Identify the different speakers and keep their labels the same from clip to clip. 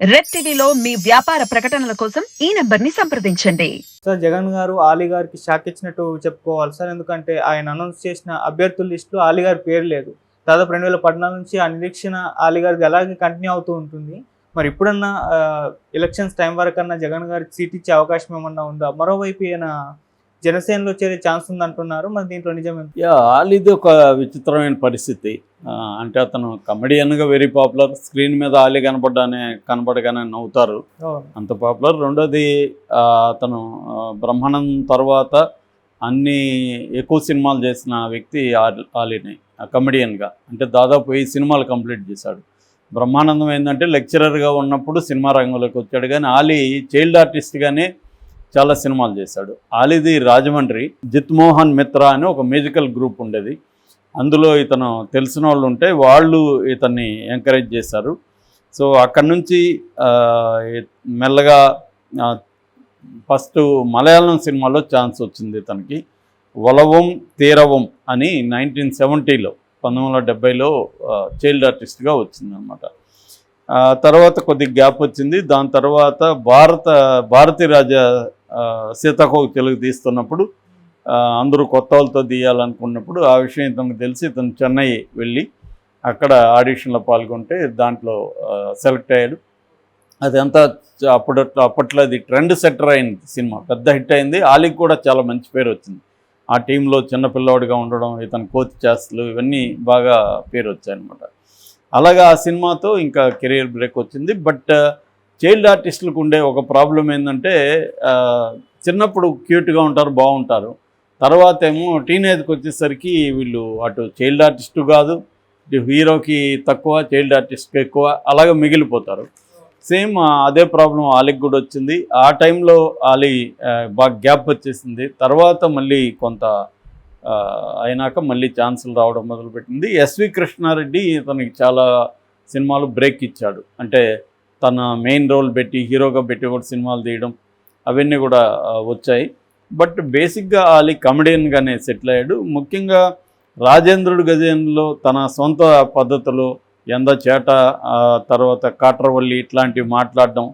Speaker 1: Red టీవీలో మీ వ్యాపార ప్రకటనల కోసం ఈ నెంబర్ని సంప్రదించండి.
Speaker 2: సార్ జగన్ గారు ఆలీ గారికి షాక్ ఇచ్చినట్టు చెప్పుకోవాలి సార్. ఎందుకంటే ఆయన అనౌన్స్ చేసిన అభ్యర్థుల లిస్టులో ఆలీ గారి పేరు లేదు. దాదాపు రెండు వేల పద్నాలుగు నుంచి ఆ నిరీక్షణ ఆలీ గారిది అలాగే కంటిన్యూ అవుతూ ఉంటుంది. మరి ఇప్పుడన్నా ఎలక్షన్స్ టైం వరకు అన్నా జగన్ గారికి సీట్ ఇచ్చే అవకాశం ఏమన్నా ఉందా? మరోవైపు ఈయన జనసేనలో చేరే ఛాన్స్ ఉంది అంటున్నారు మరి దీంట్లో నిజమే
Speaker 3: యా ఆలీది ఒక విచిత్రమైన పరిస్థితి. అంటే అతను కమెడియన్గా వెరీ పాపులర్ స్క్రీన్ మీద ఆలీ కనపడగానే కనపడగానే నవ్వుతారు. అంత పాపులర్. రెండోది అతను ఆ, బ్రహ్మానందం తర్వాత అన్ని ఎక్కువ సినిమాలు చేసిన వ్యక్తి ఆల్- ఆలీని కమెడియన్గా. అంటే దాదాపు వెయ్యి సినిమాలు కంప్లీట్ చేశాడు. బ్రహ్మానందం ఏంటంటే లెక్చరర్గా ఉన్నప్పుడు సినిమా రంగంలోకి వచ్చాడు. కానీ ఆలీ చైల్డ్ ఆర్టిస్ట్గానే చాలా సినిమాలు చేశాడు. ఆలిది రాజమండ్రి జిత్మోహన్ మిత్ర అని ఒక మ్యూజికల్ గ్రూప్ ఉండేది. అందులో ఇతను తెలిసిన వాళ్ళు ఉంటే వాళ్ళు ఇతన్ని ఎంకరేజ్ చేశారు. సో అక్కడి నుంచి మెల్లగా ఫస్ట్ మలయాళం సినిమాలో ఛాన్స్ వచ్చింది ఇతనికి. వలవం తీరవం అని నైన్టీన్ సెవెంటీలో పంతొమ్మిది వందల డెబ్బైలో చైల్డ్ ఆర్టిస్ట్గా వచ్చిందనమాట తర్వాత కొద్ది గ్యాప్ వచ్చింది. దాని తర్వాత భారత భారతీరాజా సీతాకోక తెలుగు తీస్తున్నప్పుడు అందరూ కొత్త వాళ్ళతో తీయాలనుకున్నప్పుడు ఆ విషయం ఇతనికి తెలిసి ఇతను చెన్నై వెళ్ళి అక్కడ ఆడిషన్లో పాల్గొంటే దాంట్లో సెలెక్ట్ అయ్యాడు. అదంతా చ- అప్పుడు అప్పట్లో అది ట్రెండ్ సెట్టర్ అయింది సినిమా. పెద్ద హిట్ అయింది. ఆలీకి కూడా చాలా మంచి పేరు వచ్చింది. ఆ టీంలో చిన్న పిల్లవాడిగా ఉండడం ఇతను కోచ్ చేస్తలు ఇవన్నీ బాగా పేరు వచ్చాయన్నమాట. అలాగా ఆ సినిమాతో ఇంకా కెరీర్ బ్రేక్ వచ్చింది. బట్ చైల్డ్ ఆర్టిస్టులకు ఉండే ఒక ప్రాబ్లం ఏంటంటే చిన్నప్పుడు క్యూట్గా ఉంటారు బాగుంటారు. తర్వాత ఏమో టీనేజ్కి వచ్చేసరికి వీళ్ళు అటు చైల్డ్ ఆర్టిస్టు కాదు హీరోకి తక్కువ చైల్డ్ ఆర్టిస్ట్కి ఎక్కువ అలాగే మిగిలిపోతారు. సేమ్ అదే ప్రాబ్లం ఆలీకి కూడా వచ్చింది. ఆ టైంలో ఆలీ బాగా గ్యాప్ వచ్చేసింది. తర్వాత మళ్ళీ కొంత అయినాక మళ్ళీ ఛాన్సులు రావడం మొదలుపెట్టింది. ఎస్వి కృష్ణారెడ్డి ఇతనికి చాలా సినిమాలు బ్రేక్ ఇచ్చాడు. అంటే తన మెయిన్ రోల్ పెట్టి హీరోగా పెట్టి కూడా సినిమాలు తీయడం అవన్నీ కూడా వచ్చాయి. బట్ బేసిక్గా ఆలీ కమెడియన్గానే సెటిల్ అయ్యాడు. ముఖ్యంగా రాజేంద్రుడు గజేంద్రలో తన సొంత పద్ధతిలో ఎంద చేట తర్వాత కాట్రవల్లి ఇట్లాంటివి మాట్లాడడం.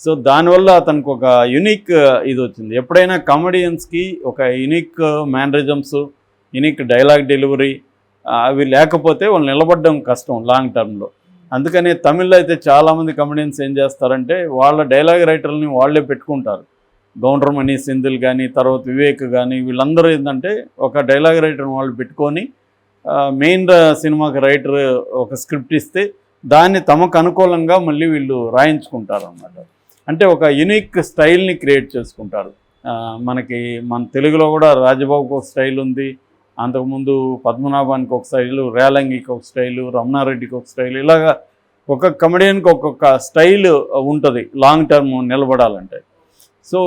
Speaker 3: సో దానివల్ల అతనికి ఒక యునిక్ ఇది వచ్చింది. ఎప్పుడైనా కామెడియన్స్కి ఒక unique mannerisms unique dialogue delivery అవి లేకపోతే వాళ్ళు నిలబడడం కష్టం లాంగ్ టర్మ్లో అందుకని తమిళ్ళో అయితే చాలామంది కమెడియన్స్ ఏం చేస్తారంటే వాళ్ళ డైలాగ్ రైటర్ని వాళ్ళే పెట్టుకుంటారు. గౌండ్రమణి సింధుల్ కానీ తర్వాత వివేక్ కానీ వీళ్ళందరూ ఏంటంటే ఒక డైలాగ్ రైటర్ని వాళ్ళు పెట్టుకొని మెయిన్ సినిమాకి రైటర్ ఒక స్క్రిప్ట్ ఇస్తే దాన్ని తమకు అనుకూలంగా మళ్ళీ వీళ్ళు రాయించుకుంటారు అన్నమాట అంటే ఒక యునిక్ స్టైల్ని క్రియేట్ చేసుకుంటారు. మనకి మన తెలుగులో కూడా రాజబాబుకు ఒక స్టైల్ ఉంది అంతకుముందు పద్మనాభానికి ఒక స్టైలు రేలంగికి ఒక స్టైలు రమణారెడ్డికి ఒక స్టైల్ ఇలాగా ఒక్కొక్క కమెడియన్కి ఒక్కొక్క స్టైల్ ఉంటుంది లాంగ్ టర్మ్ నిలబడాలంటే. సో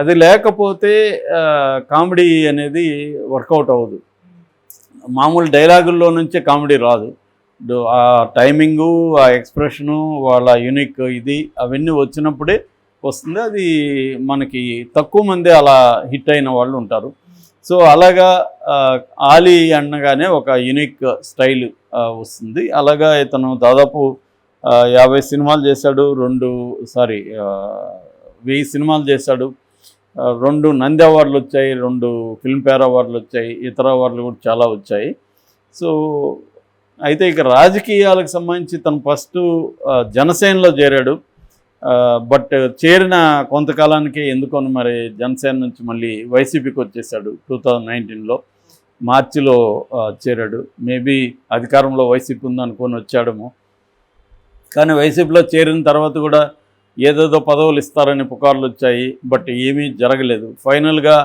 Speaker 3: అది లేకపోతే కామెడీ అనేది వర్కౌట్ అవ్వదు. మామూలు డైలాగుల్లో నుంచే కామెడీ రాదు. ఆ టైమింగు ఆ ఎక్స్ప్రెషను వాళ్ళ యూనిక్ ఇది అవన్నీ వచ్చినప్పుడే వస్తుంది. అది మనకి తక్కువ మంది అలా హిట్ అయిన వాళ్ళు ఉంటారు. సో అలాగా ఆలీ అనగానే ఒక యూనిక్ స్టైల్ వస్తుంది. అలాగా ఇతను దాదాపు యాభై సినిమాలు చేశాడు రెండు సారీ వెయ్యి సినిమాలు చేశాడు. రెండు నంది అవార్డులు వచ్చాయి రెండు ఫిల్మ్ఫేర్ అవార్డులు వచ్చాయి ఇతర అవార్డులు కూడా చాలా వచ్చాయి. సో అయితే ఇక రాజకీయాలకు సంబంధించి తను ఫస్ట్ జనసేనలో చేరాడు. బట్ చేరిన కొంతకాలానికి ఎందుకోను మరి జనసేన నుంచి మళ్ళీ వైసీపీకి వచ్చేసాడు టూ థౌజండ్ నైన్టీన్లో. మార్చిలో చేరాడు. మేబీ అధికారంలో వైసీపీ ఉందనుకొని వచ్చాడము. కానీ వైసీపీలో చేరిన తర్వాత కూడా ఏదేదో పదవులు ఇస్తారని పుకార్లు వచ్చాయి. బట్ ఏమీ జరగలేదు. ఫైనల్గా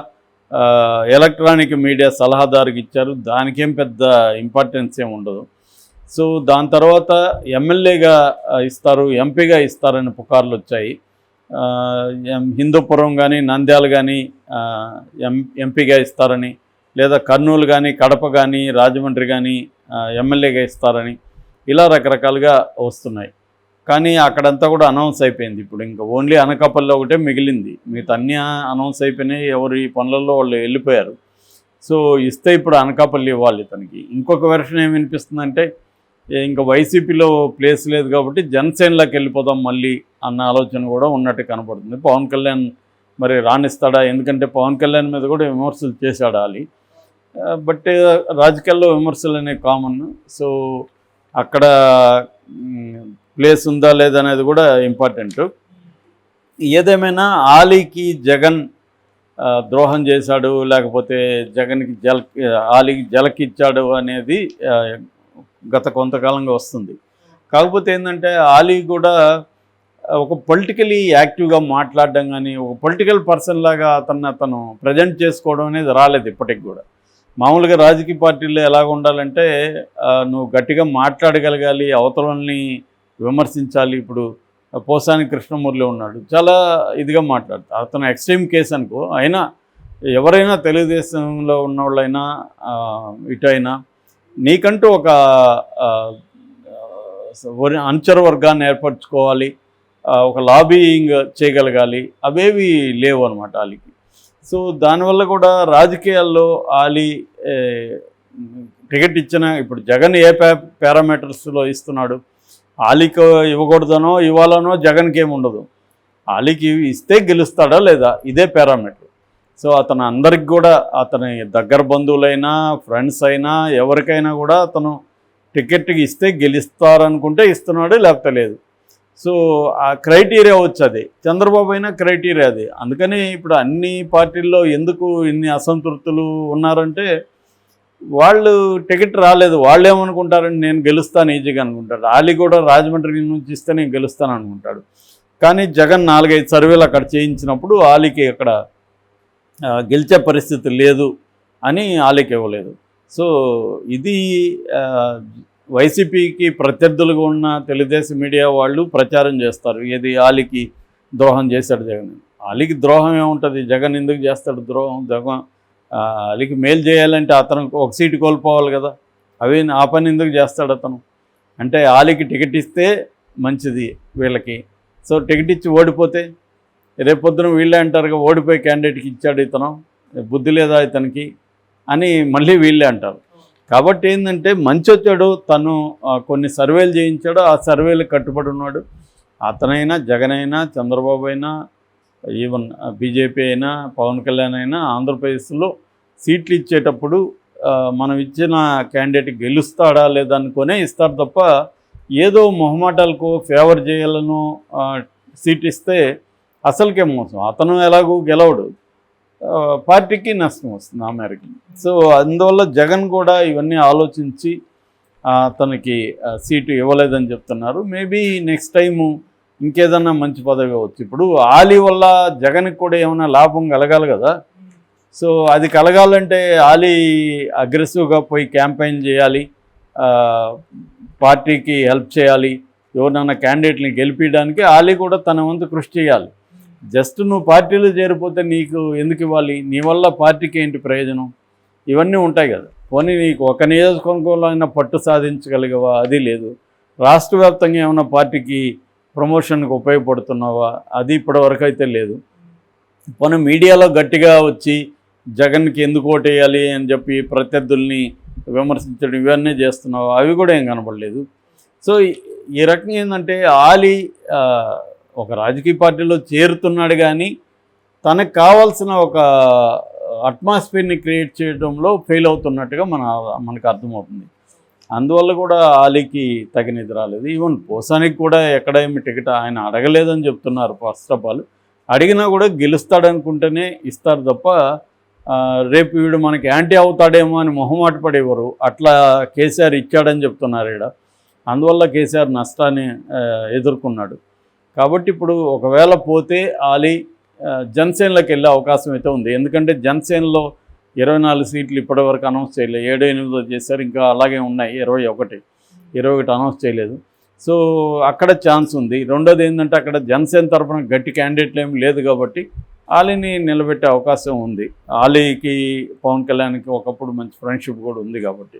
Speaker 3: ఎలక్ట్రానిక్ మీడియా సలహాదారుకి ఇచ్చారు. దానికేం పెద్ద ఇంపార్టెన్స్ ఏమి ఉండదు. సో దాని తర్వాత ఎమ్మెల్యేగా ఇస్తారు ఎంపీగా ఇస్తారని పుకార్లు వచ్చాయి. హిందూపురం కానీ నంద్యాల కానీ ఎం ఎంపీగా ఇస్తారని లేదా కర్నూలు కానీ కడప కానీ రాజమండ్రి కానీ ఎమ్మెల్యేగా ఇస్తారని ఇలా రకరకాలుగా వస్తున్నాయి. కానీ అక్కడంతా కూడా అనౌన్స్ అయిపోయింది. ఇప్పుడు ఇంకా ఓన్లీ అనకాపల్లి ఒకటే మిగిలింది. మిగతా అన్ని అనౌన్స్ అయిపోయినాయి. ఎవరి పనులలో వాళ్ళు వెళ్ళిపోయారు. సో ఇస్తే ఇప్పుడు అనకాపల్లి ఇవ్వాలి తనకి. ఇంకొక వెర్షన్ ఏమి వినిపిస్తుందంటే ఇంకా వైసీపీలో ప్లేస్ లేదు కాబట్టి జనసేనలోకి వెళ్ళిపోదాం మళ్ళీ అన్న ఆలోచన కూడా ఉన్నట్టు కనపడుతుంది. పవన్ కళ్యాణ్ మరి రాణిస్తాడా? ఎందుకంటే పవన్ కళ్యాణ్ మీద కూడా విమర్శలు చేశాడు ఆలి. బట్ రాజకీయాల్లో విమర్శలు అనేవి కామన్. సో అక్కడ ప్లేస్ ఉందా లేదా అనేది కూడా ఇంపార్టెంట్. ఏదేమైనా ఆలీకి జగన్ ద్రోహం చేశాడు లేకపోతే జగన్కి జల ఆలీకి జలకిచ్చాడు అనేది గత కొంతకాలంగా వస్తుంది. కాకపోతే ఏంటంటే ఆలీ కూడా ఒక పొలిటికలీ యాక్టివ్గా మాట్లాడడం కానీ ఒక పొలిటికల్ పర్సన్ లాగా అతన్ని అతను ప్రజెంట్ చేసుకోవడం అనేది రాలేదు ఇప్పటికి కూడా. మామూలుగా రాజకీయ పార్టీల్లో ఎలాగ ఉండాలంటే నువ్వు గట్టిగా మాట్లాడగలగాలి అవతలని విమర్శించాలి. ఇప్పుడు పోసాని కృష్ణమూర్తి ఉన్నాడు. చాలా ఇదిగా మాట్లాడతాడు అతను ఎక్స్ట్రీమ్ కేసు అనుకో అయినా ఎవరైనా తెలుగుదేశంలో ఉన్నవాళ్ళైనా ఆ, ఇటు అయినా నీకంటూ ఒక ఆ, వరి- వర్గాన్ని ఏర్పరచుకోవాలి ఒక లాబీయింగ్ చేయగలగాలి అవేవి లేవు అనమాట వాళ్ళకి సో దానివల్ల కూడా రాజకీయాల్లో ఆలి టికెట్ ఇచ్చిన ఇప్పుడు జగన్ ఏ ప్యా పారామీటర్స్లో ఇస్తున్నాడు ఆలీకి ఇవ్వకూడదనో ఇవ్వాలనో జగన్కి ఏమి ఉండదు అలీకి ఇస్తే గెలుస్తాడా లేదా? ఇదే పారామీటర్. సో అతను అందరికి కూడా అతని దగ్గర బంధువులైనా ఫ్రెండ్స్ అయినా ఎవరికైనా కూడా అతను టికెట్ ఇస్తే గెలుస్తారనుకుంటే ఇస్తున్నాడు లేకపోతే లేదు. సో ఆ క్రైటీరియా వచ్చి చంద్రబాబు అయినా క్రైటీరియా అది. అందుకని ఇప్పుడు అన్ని పార్టీల్లో ఎందుకు ఇన్ని అసంతృప్తులు ఉన్నారంటే వాళ్ళు టికెట్ రాలేదు. వాళ్ళు ఏమనుకుంటారని నేను గెలుస్తాను ఈజీగా అనుకుంటాడు ఆలీ కూడా రాజమండ్రి నుంచి ఇస్తే నేను గెలుస్తాను అనుకుంటాడు. కానీ జగన్ నాలుగైదు సర్వేలు అక్కడ చేయించినప్పుడు ఆలీకి అక్కడ గెలిచే పరిస్థితి లేదు అని ఆలకివ్వలేదు సో ఇది వైసీపీకి ప్రత్యర్థులుగా ఉన్న తెలుగుదేశం మీడియా వాళ్ళు ప్రచారం చేస్తారు. ఏది ఆలికి ద్రోహం చేశాడు జగన్. ఆలికి ద్రోహం ఏముంటుంది? జగన్ ఎందుకు చేస్తాడు ద్రోహం? జగన్ అలికి ఆలికి మేలు చేయాలంటే అతను ఒక సీటు కోల్పోవాలి కదా. అవి ఆ పని ఎందుకు చేస్తాడు అతను? అంటే ఆలికి టికెట్ ఇస్తే మంచిది వీళ్ళకి. సో టికెట్ ఇచ్చి ఓడిపోతే రేపొద్దున వీళ్ళే అంటారుగా ఓడిపోయి క్యాండిడేట్కి ఇచ్చాడు ఇతను బుద్ధి లేదా ఇతనికి అని మళ్ళీ వీళ్ళే అంటారు. కాబట్టి ఏంటంటే మంచి వచ్చాడు తను కొన్ని సర్వేలు చేయించాడు ఆ సర్వేలు కట్టుబడి ఉన్నాడు. అతనైనా జగన్ అయినా చంద్రబాబు అయినా ఈవెన్ బీజేపీ అయినా పవన్ కళ్యాణ్ అయినా ఆంధ్రప్రదేశ్లో సీట్లు ఇచ్చేటప్పుడు మనం ఇచ్చిన క్యాండిడేట్ గెలుస్తాడా లేదనుకునే ఇస్తారు తప్ప ఏదో మొహమాటాలకు ఫేవర్ చేయాలను సీట్ ఇస్తే అసలుకే మోసం. అతను ఎలాగూ గెలవడు. పార్టీకి నష్టం వస్తుంది ఆ మేరకి. సో అందువల్ల జగన్ కూడా ఇవన్నీ ఆలోచించి తనకి సీటు ఇవ్వలేదని చెప్తున్నారు. మేబీ నెక్స్ట్ టైము ఇంకేదన్నా మంచి పదవి అవ్వచ్చు. ఇప్పుడు ఆలీ వల్ల జగన్కి కూడా ఏమైనా లాభం కలగాలి కదా. సో అది కలగాలంటే ఆలీ అగ్రెసివ్గా పోయి క్యాంపెయిన్ చేయాలి. పార్టీకి హెల్ప్ చేయాలి. ఎవరినైనా క్యాండిడేట్ని గెలిపించడానికి ఆలీ కూడా తన వంతు కృషి చేయాలి. జస్ట్ నువ్వు పార్టీలో చేరిపోతే నీకు ఎందుకు ఇవ్వాలి? నీ వల్ల పార్టీకి ఏంటి ప్రయోజనం? ఇవన్నీ ఉంటాయి కదా. పోనీ నీకు ఒక నియోజకవర్గంలో అయినా పట్టు సాధించగలిగవా? అది లేదు. రాష్ట్ర వ్యాప్తంగా ఏమైనా పార్టీకి ప్రమోషన్కి ఉపయోగపడుతున్నావా? అది ఇప్పటివరకు అయితే లేదు. పోనీ మీడియాలో గట్టిగా వచ్చి జగన్కి ఎందుకు ఓటేయాలి అని చెప్పి ప్రత్యర్థుల్ని విమర్శించడం ఇవన్నీ చేస్తున్నావా? అవి కూడా ఏం కనపడలేదు సో ఈ- రకంగా ఏంటంటే ఆలి ఒక రాజకీయ పార్టీలో చేరుతున్నాడు కానీ తనకు కావాల్సిన ఒక అట్మాస్ఫియర్ని క్రియేట్ చేయడంలో ఫెయిల్ అవుతున్నట్టుగా మన మనకు అర్థమవుతుంది. అందువల్ల కూడా ఆలీకి తగినది రాలేదు. ఈవెన్ పోసానికి కూడా ఎక్కడ ఏమి టికెట్ ఆయన అడగలేదని చెప్తున్నారు ఫస్ట్ ఆఫ్ ఆల్ అడిగినా కూడా గెలుస్తాడనుకుంటేనే ఇస్తారు తప్ప రేపు వీడు మనకి యాంటీ అవుతాడేమో అని మొహమాట పడేవారు. అట్లా కేసీఆర్ ఇచ్చాడని చెప్తున్నారు ఇక్కడ అందువల్ల కేసీఆర్ నష్టాన్ని ఎదుర్కొన్నాడు. కాబట్టి ఇప్పుడు ఒకవేళ పోతే ఆలీ జనసేనలోకి వెళ్ళే అవకాశం అయితే ఉంది. ఎందుకంటే జనసేనలో ఇరవై నాలుగు సీట్లు ఇప్పటివరకు అనౌన్స్ చేయలేదు. ఏడు ఎనిమిదో చేశారు ఇంకా అలాగే ఉన్నాయి. ఇరవై ఒకటి ఇరవై ఒకటి అనౌన్స్ చేయలేదు. సో అక్కడ ఛాన్స్ ఉంది. రెండోది ఏంటంటే అక్కడ జనసేన తరఫున గట్టి క్యాండిడేట్లు ఏమి లేదు కాబట్టి ఆలీని నిలబెట్టే అవకాశం ఉంది. ఆలీకి పవన్ కళ్యాణ్కి ఒకప్పుడు మంచి ఫ్రెండ్షిప్ కూడా ఉంది కాబట్టి.